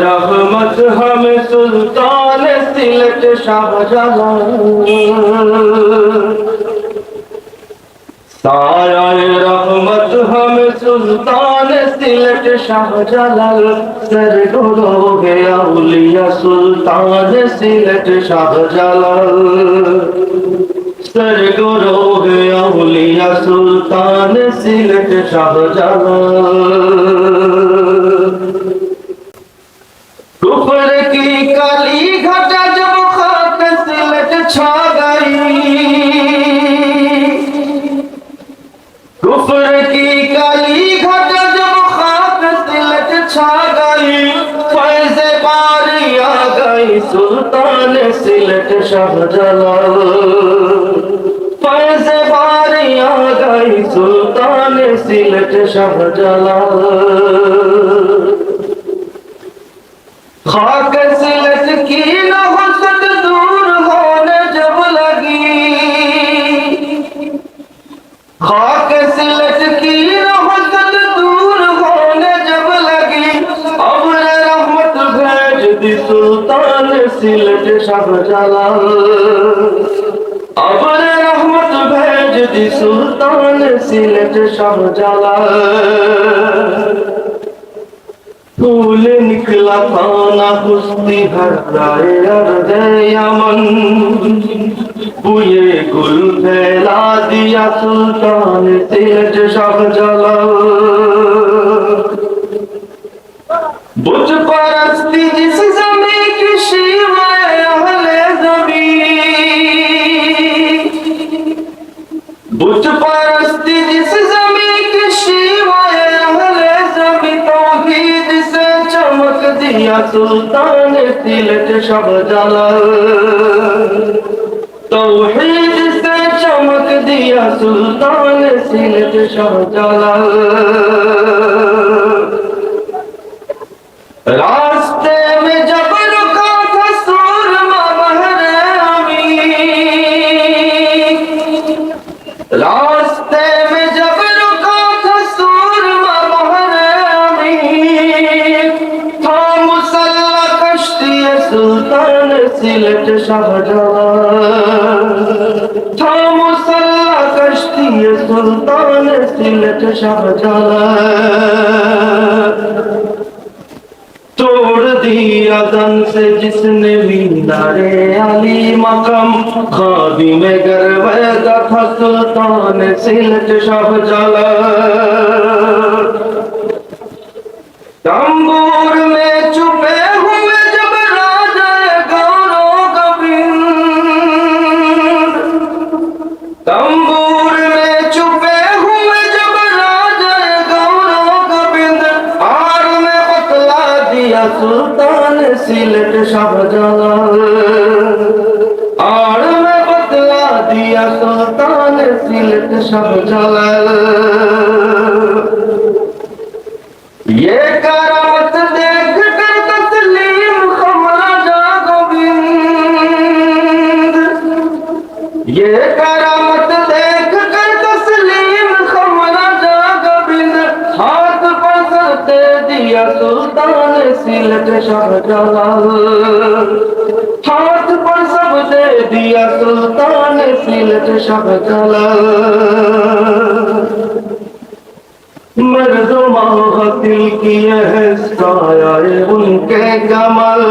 रहमत हम सुल्तान सिलट शाहजलाल। रहमत हम सुल्तान सिलट शाहजलाल। सर डोलो गया उलिया सुल्तान सिलट शाहजलाल। सर डोलो गया उलिया सुल्तान सिलट शाहजलाल। সুলতান সিলেট শাহজালাল পাশে বাড়ি আগাই সুলতান সিলেট শাহজালাল খাকে সিলেটে সব জালাল। আবার রহমত ভেজ দি সুলতান সিলেট সব জালাল। ফুল নিকলা পানা কুস্তি হর রায় আর দয়ামন বুয়ে গুল ফেলা দিয়া সুলতান সিলেট সব জালাল। মিয়া সুলতানের দিলেট সব জ্বালা তৌহিদ সে চমক দিয়া সুলতান সিলেট সব জাল सुल्तान सिलट शाहजहां था मुसल्ला कश्ती सुल्तान सिलट शाहजहां तोड़ दिया दन से जिसने मीनारे अली मकम खादी में गर्वैदा था सुल्तान सिलट शाह जला दिया सुल्तान सिलट शाहजहां आर में बतला दिया सुल्तान सिलट शाहजहां ये करामत देख कर तस्लीम खमरा जा गोविंद ये करामत दिया सुल्तान सिलट शाहजहां हाथ पर सब दे दिया सुल्तान सिलट शाहजहां मर्दमा दिल की यह साया उनके कमल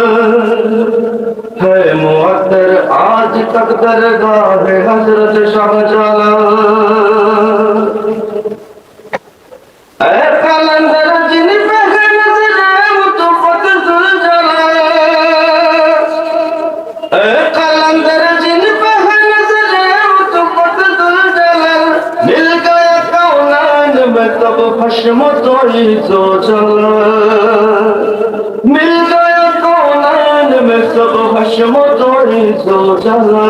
है मुअत्तर आज तक दरगाह है हजरत शाहजलाल ऐ মানুষ মতোই তো চলা। মিল গয়া কোলান মে সব হস মতোই তো চলা।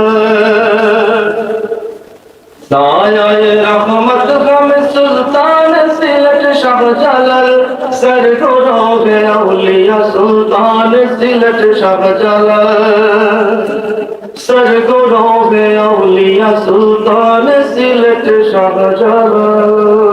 সায়ায় রহমত গম সুলতান সিলট শাহ জালাল সর রোগে আউলিয়া সুলতান সিলট শাহ জালাল। সর রোগে আউলিয়া সুলতান সিলট শাহ জালাল।